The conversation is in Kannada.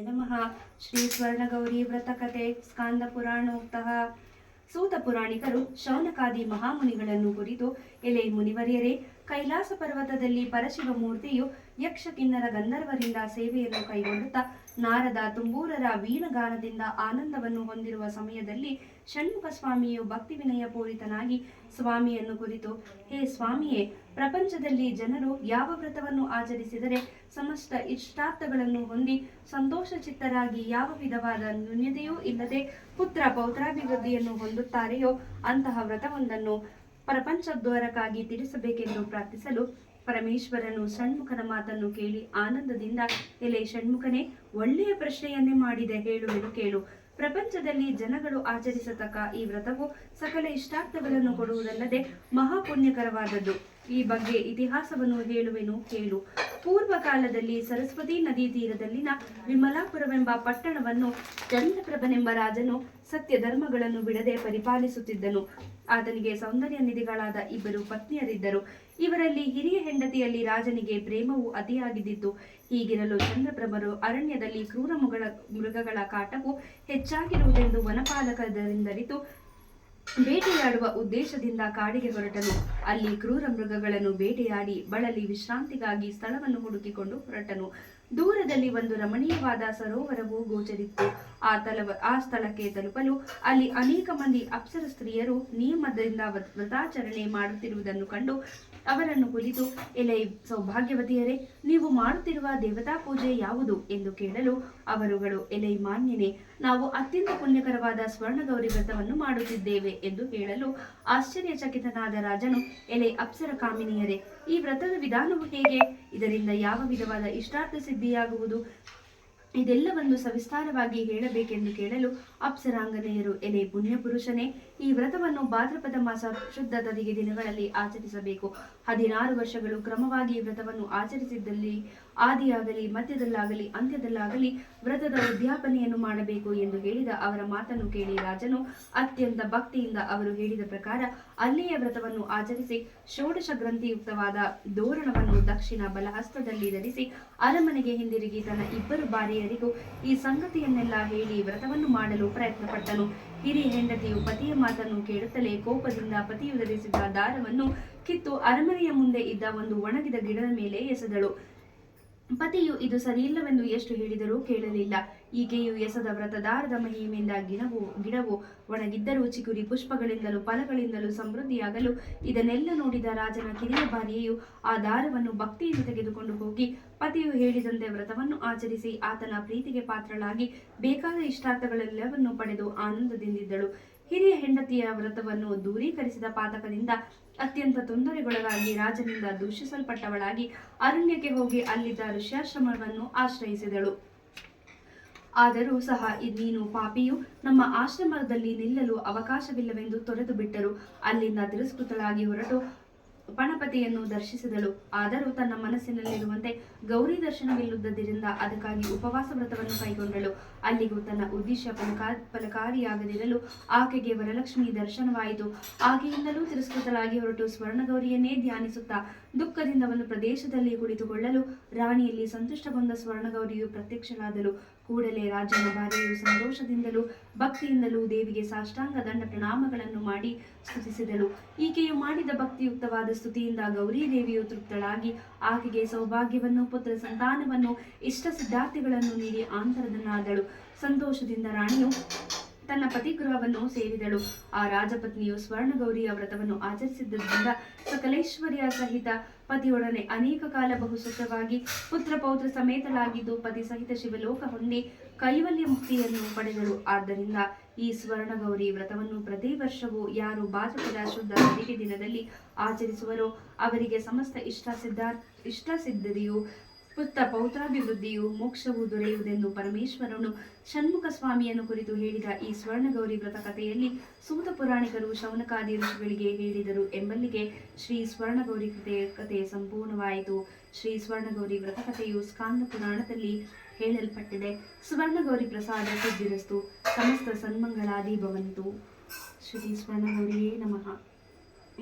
ನಮಃ ಶ್ರೀ ಸ್ವರ್ಣಗೌರಿ ವ್ರತಕತೆ ಸ್ಕಾಂದ ಪುರಾಣೋಕ್ತಃ ಸೂತ ಪುರಾಣಿಕರು ಶೌನಕಾದಿ ಮಹಾಮುನಿಗಳನ್ನು ಕುರಿತು ಎಲೆ ಮುನಿವರಿಯರೇ ಕೈಲಾಸ ಪರ್ವತದಲ್ಲಿ ಪರಶಿವ ಮೂರ್ತಿಯು ಯಕ್ಷ ಕಿನ್ನರ ಗಂಧರ್ವರಿಂದ ಸೇವೆಯನ್ನು ಕೈಗೊಳ್ಳುತ್ತಾ ನಾರದ ತುಂಬೂರರ ವೀಣಗಾನದಿಂದ ಆನಂದವನ್ನು ಹೊಂದಿರುವ ಸಮಯದಲ್ಲಿ ಷಣ್ಮುಖ ಸ್ವಾಮಿಯು ಭಕ್ತಿ ವಿನಯ ಪೂರಿತನಾಗಿ ಸ್ವಾಮಿಯನ್ನು ಕುರಿತು, ಹೇ ಸ್ವಾಮಿಯೇ, ಪ್ರಪಂಚದಲ್ಲಿ ಜನರು ಯಾವ ವ್ರತವನ್ನು ಆಚರಿಸಿದರೆ ಸಮಸ್ತ ಇಷ್ಟಾರ್ಥಗಳನ್ನು ಹೊಂದಿ ಸಂತೋಷ ಚಿತ್ತರಾಗಿ ಯಾವ ವಿಧವಾದ ನ್ಯೂನ್ಯತೆಯೂ ಇಲ್ಲದೆ ಪುತ್ರ ಪೌತ್ರಾಭಿವೃದ್ಧಿಯನ್ನು ಹೊಂದುತ್ತಾರೆಯೋ ಅಂತಹ ವ್ರತವೊಂದನ್ನು ಪ್ರಪಂಚದ್ವಾರಕ್ಕಾಗಿ ತಿಳಿಸಬೇಕೆಂದು ಪ್ರಾರ್ಥಿಸಲು ಪರಮೇಶ್ವರನು ಷಣ್ಮುಖನ ಮಾತನ್ನು ಕೇಳಿ ಆನಂದದಿಂದ, ಎಲೆ ಷಣ್ಮುಖನೇ, ಒಳ್ಳೆಯ ಪ್ರಶ್ನೆಯನ್ನೇ ಮಾಡಿದೆ ಹೇಳುವೆನು ಕೇಳು. ಪ್ರಪಂಚದಲ್ಲಿ ಜನಗಳು ಆಚರಿಸತಕ್ಕ ಈ ವ್ರತವು ಸಕಲ ಇಷ್ಟಾರ್ಥಗಳನ್ನು ಕೊಡುವುದಲ್ಲದೆ ಮಹಾಪುಣ್ಯಕರವಾದದ್ದು. ಈ ಬಗ್ಗೆ ಇತಿಹಾಸವನ್ನು ಹೇಳುವೆನು ಕೇಳು ಪೂರ್ವ ಕಾಲದಲ್ಲಿ ಸರಸ್ವತಿ ನದಿ ತೀರದಲ್ಲಿನ ವಿಮಲಾಪುರವೆಂಬ ಪಟ್ಟಣವನ್ನು ಚಂದ್ರಪ್ರಭನೆಂಬ ರಾಜನು ಸತ್ಯ ಧರ್ಮಗಳನ್ನು ಬಿಡದೆ ಪರಿಪಾಲಿಸುತ್ತಿದ್ದನು. ಆತನಿಗೆ ಸೌಂದರ್ಯ ನಿಧಿಗಳಾದ ಇಬ್ಬರು ಪತ್ನಿಯರಿದ್ದರು. ಇವರಲ್ಲಿ ಹಿರಿಯ ಹೆಂಡತಿಯಲ್ಲಿ ರಾಜನಿಗೆ ಪ್ರೇಮವು ಅತಿಯಾಗಿದ್ದಿತ್ತು. ಹೀಗಿರಲು ಚಂದ್ರಪ್ರಭರು ಅರಣ್ಯದಲ್ಲಿ ಕ್ರೂರ ಮೃಗಗಳ ಕಾಟವು ಹೆಚ್ಚಾಗಿರುವುದೆಂದು ವನಪಾಲಕರಿಂದರಿತು ಬೇಟೆಯಾಡುವ ಉದ್ದೇಶದಿಂದ ಕಾಡಿಗೆ ಹೊರಟನು. ಅಲ್ಲಿ ಕ್ರೂರ ಮೃಗಗಳನ್ನು ಬೇಟೆಯಾಡಿ ಬಳಲಿ ವಿಶ್ರಾಂತಿಗಾಗಿ ಸ್ಥಳವನ್ನು ಹುಡುಕಿಕೊಂಡು ಹೊರಟನು. ದೂರದಲ್ಲಿ ಒಂದು ರಮಣೀಯವಾದ ಸರೋವರವು ಗೋಚರಿತ್ತು. ಆ ತಲವ, ಆ ಸ್ಥಳಕ್ಕೆ ತಲುಪಲು ಅಲ್ಲಿ ಅನೇಕ ಮಂದಿ ಅಪ್ಸರ ಸ್ತ್ರೀಯರು ನಿಯಮದಿಂದ ವ್ರತ- ವ್ರತಾಚರಣೆ ಮಾಡುತ್ತಿರುವುದನ್ನು ಕಂಡು ಅವರನ್ನು ಕುರಿತು, ಎಲೆ ಸೌಭಾಗ್ಯವತಿಯರೇ, ನೀವು ಮಾಡುತ್ತಿರುವ ದೇವತಾ ಪೂಜೆ ಯಾವುದು? ಎಂದು ಕೇಳಲು ಅವರುಗಳು, ಎಲೆ ಮಾನ್ಯನೆ, ನಾವು ಅತ್ಯಂತ ಪುಣ್ಯಕರವಾದ ಸ್ವರ್ಣಗೌರಿ ವ್ರತವನ್ನು ಮಾಡುತ್ತಿದ್ದೇವೆ ಎಂದು ಹೇಳಲು ಆಶ್ಚರ್ಯಚಕಿತನಾದ ರಾಜನು, ಎಲೆ ಅಪ್ಸರ ಕಾಮಿನಿಯರೇ, ಈ ವ್ರತದ ವಿಧಾನವು ಹೇಗೆ? ಇದರಿಂದ ಯಾವ ವಿಧವಾದ ಇಷ್ಟಾರ್ಥ ಸಿದ್ಧಿಯಾಗುವುದು? ಇದೆಲ್ಲವನ್ನು ಸವಿಸ್ತಾರವಾಗಿ ಹೇಳಬೇಕೆಂದು ಕೇಳಲು ಅಪ್ಸರಾಂಗನೆಯರು ಎಲೆ ಪುಣ್ಯಪುರುಷನೇ ಈ ವ್ರತವನ್ನು ಭಾದ್ರಪದ ಮಾಸ ಶುದ್ಧ ತದಿಗೆ ದಿನಗಳಲ್ಲಿ ಆಚರಿಸಬೇಕು. ಹದಿನಾರು ವರ್ಷಗಳು ಕ್ರಮವಾಗಿ ವ್ರತವನ್ನು ಆಚರಿಸಿದ್ದಲ್ಲಿ ಆದಿಯಾಗಲಿ, ಮಧ್ಯದಲ್ಲಾಗಲಿ, ಅಂತ್ಯದಲ್ಲಾಗಲಿ ವ್ರತದ ಉದ್ಯಾಪನೆಯನ್ನು ಮಾಡಬೇಕು ಎಂದು ಹೇಳಿದ ಅವರ ಮಾತನ್ನು ಕೇಳಿ ರಾಜನು ಅತ್ಯಂತ ಭಕ್ತಿಯಿಂದ ಅವರು ಹೇಳಿದ ಪ್ರಕಾರ ಅಲ್ಲಿಯ ವ್ರತವನ್ನು ಆಚರಿಸಿ ಷೋಡಶ ಗ್ರಂಥಿಯುಕ್ತವಾದ ದೋರಣವನ್ನು ದಕ್ಷಿಣ ಬಲಹಸ್ತದಲ್ಲಿ ಧರಿಸಿ ಅರಮನೆಗೆ ಹಿಂದಿರುಗಿ ತನ್ನ ಇಬ್ಬರು ಬಾರಿಯರಿಗೂ ಈ ಸಂಗತಿಯನ್ನೆಲ್ಲ ಹೇಳಿ ವ್ರತವನ್ನು ಮಾಡಲು ಪ್ರಯತ್ನಪಟ್ಟನು. ಹಿರಿಯ ಹೆಂಡತಿಯು ಪತಿಯ ಮಾತನ್ನು ಕೇಳುತ್ತಲೇ ಕೋಪದಿಂದ ಪತಿಯು ಧರಿಸಿದ ದಾರವನ್ನು ಕಿತ್ತು ಅರಮನೆಯ ಮುಂದೆ ಇದ್ದ ಒಂದು ಒಣಗಿದ ಗಿಡದ ಮೇಲೆ ಎಸೆದಳು. ಪತಿಯು ಇದು ಸರಿಯಿಲ್ಲವೆಂದು ಎಷ್ಟು ಹೇಳಿದರೂ ಕೇಳಲಿಲ್ಲ. ಈಕೆಯು ಎಸದ ವ್ರತದಾರದ ಮಹಿಮೆಯಿಂದ ಗಿಡವು ಗಿಡವು ಒಣಗಿದ್ದರೂ ಚಿಗುರಿ ಪುಷ್ಪಗಳಿಂದಲೂ ಫಲಗಳಿಂದಲೂ ಸಮೃದ್ಧಿಯಾಗಲು ಇದನ್ನೆಲ್ಲ ನೋಡಿದ ರಾಜನ ಕಿರಿಯ ಭಾರ್ಯೆಯು ಆ ದಾರವನ್ನು ಭಕ್ತಿಯಿಂದ ತೆಗೆದುಕೊಂಡು ಹೋಗಿ ಪತಿಯು ಹೇಳಿದಂತೆ ವ್ರತವನ್ನು ಆಚರಿಸಿ ಆತನ ಪ್ರೀತಿಗೆ ಪಾತ್ರಳಾಗಿ ಬೇಕಾದ ಇಷ್ಟಾರ್ಥಗಳೆಲ್ಲವನ್ನು ಪಡೆದು ಆನಂದದಿಂದಿದ್ದಳು. ಹಿರಿಯ ಹೆಂಡತಿಯ ವ್ರತವನ್ನು ದೂರೀಕರಿಸಿದ ಪಾತಕದಿಂದ ಅತ್ಯಂತ ತೊಂದರೆಗೊಳಗಾಗಿ ರಾಜನಿಂದ ದೂಷಿಸಲ್ಪಟ್ಟವಳಾಗಿ ಅರಣ್ಯಕ್ಕೆ ಹೋಗಿ ಅಲ್ಲಿದ್ದ ಋಷ್ಯಾಶ್ರಮವನ್ನು ಆಶ್ರಯಿಸಿದಳು. ಆದರೂ ಸಹ ನೀನು ಪಾಪಿಯು ನಮ್ಮ ಆಶ್ರಮದಲ್ಲಿ ನಿಲ್ಲಲು ಅವಕಾಶವಿಲ್ಲವೆಂದು ತೊರೆದು ಬಿಟ್ಟರು ಅಲ್ಲಿಂದ ತಿರಸ್ಕೃತಳಾಗಿ ಹೊರಟು ಪಣಪತಿಯನ್ನು ದರ್ಶಿಸಿದಳು. ಆದರೂ ತನ್ನ ಮನಸ್ಸಿನಲ್ಲಿರುವಂತೆ ಗೌರಿ ದರ್ಶನವಿಲ್ಲದ್ದರಿಂದ ಅದಕ್ಕಾಗಿ ಉಪವಾಸ ವ್ರತವನ್ನು ಕೈಗೊಂಡಳು. ಅಲ್ಲಿಗೂ ತನ್ನ ಉದ್ದೇಶ ಫಲಕಾ, ಫಲಕಾರಿಯಾಗದಿರಲು ಆಕೆಗೆ ವರಲಕ್ಷ್ಮಿ ದರ್ಶನವಾಯಿತು. ಆಕೆಯಿಂದಲೂ ತಿರಸ್ಕೃತಳಾಗಿ ಹೊರಟು ಸ್ವರ್ಣಗೌರಿಯನ್ನೇ ಧ್ಯಾನಿಸುತ್ತಾ ದುಃಖದಿಂದ ಒಂದು ಪ್ರದೇಶದಲ್ಲಿ ಕುಳಿತುಕೊಳ್ಳಲು ರಾಣಿಯಲ್ಲಿ ಸಂತುಷ್ಟಗೊಂಡ ಸ್ವರ್ಣಗೌರಿಯು ಪ್ರತ್ಯಕ್ಷಳಾದಳು ಕೂಡಲೇ ರಾಜನ ಭಾರ್ಯೆಯು ಸಂತೋಷದಿಂದಲೂ ಭಕ್ತಿಯಿಂದಲೂ ದೇವಿಗೆ ಸಾಷ್ಟಾಂಗ ದಂಡ ಪ್ರಣಾಮಗಳನ್ನು ಮಾಡಿ ಸ್ತುತಿಸಿದಳು. ಈಕೆಯು ಮಾಡಿದ ಭಕ್ತಿಯುಕ್ತವಾದ ಸ್ತುತಿಯಿಂದ ಗೌರಿ ದೇವಿಯು ತೃಪ್ತಳಾಗಿ ಆಕೆಗೆ ಸೌಭಾಗ್ಯವನ್ನು, ಪುತ್ರ ಸಂತಾನವನ್ನು, ಇಷ್ಟ ಸಿದ್ಧಾರ್ಥಿಗಳನ್ನು ನೀಡಿ ಆಂತರದನಾದಳು ಸಂತೋಷದಿಂದ ರಾಣಿಯು ತನ್ನ ಪತಿಗೃಹವನ್ನು ಸೇರಿದಳು. ಆ ರಾಜಪತ್ನಿಯು ಸ್ವರ್ಣಗೌರಿಯ ವ್ರತವನ್ನು ಆಚರಿಸಿದ್ದರಿಂದ ಸಕಲೇಶ್ವರಿಯ ಸಹಿತ ಪತಿಯೊಡನೆ ಅನೇಕ ಕಾಲ ಬಹು ಸುಖವಾಗಿ ಪುತ್ರ ಪೌತ್ರ ಸಮೇತಲಾಗಿದ್ದು ಪತಿ ಸಹಿತ ಶಿವಲೋಕ ಹೊಂದಿ ಕೈವಲ್ಯ ಮುಕ್ತಿಯನ್ನು ಪಡೆದಳು. ಆದ್ದರಿಂದ ಈ ಸ್ವರ್ಣಗೌರಿ ವ್ರತವನ್ನು ಪ್ರತಿ ವರ್ಷವೂ ಯಾರು ಭಾದ್ರಪದ ಶುದ್ಧ ಅಡಿಗೆ ದಿನದಲ್ಲಿ ಆಚರಿಸುವರೋ ಅವರಿಗೆ ಸಮಸ್ತ ಇಷ್ಟ ಸಿದ್ಧ ಇಷ್ಟ ಸಿದ್ಧತೆಯು ಪುತ್ರ ಪೌತ್ರಾಭಿವೃದ್ಧಿಯು ಮೋಕ್ಷವು ದೊರೆಯುವುದೆಂದು ಪರಮೇಶ್ವರನು ಷಣ್ಮುಖ ಸ್ವಾಮಿಯನ್ನು ಕುರಿತು ಹೇಳಿದ ಈ ಸ್ವರ್ಣಗೌರಿ ವ್ರತ ಕಥೆಯಲ್ಲಿ ಸೂತ ಪುರಾಣಿಕರು ಶೌನಕಾದಿ ಋಷಿಗಳಿಗೆ ಹೇಳಿದರು ಎಂಬಲ್ಲಿಗೆ ಶ್ರೀ ಸ್ವರ್ಣಗೌರಿ ಕಥೆ ಕಥೆ ಸಂಪೂರ್ಣವಾಯಿತು. ಶ್ರೀ ಸ್ವರ್ಣಗೌರಿ ವ್ರತಕಥೆಯು ಸ್ಕಾಂದ ಪುರಾಣದಲ್ಲಿ ಹೇಳಲ್ಪಟ್ಟಿದೆ. ಸ್ವರ್ಣಗೌರಿ ಪ್ರಸಾದ ಸಿದ್ಧಿರಸ್ತು ಸಮಸ್ತ ಸನ್ಮಂಗಳಾದಿ ಭವಂತು ಶ್ರೀ ಸ್ವರ್ಣಗೌರಿಯೇ ನಮಃ.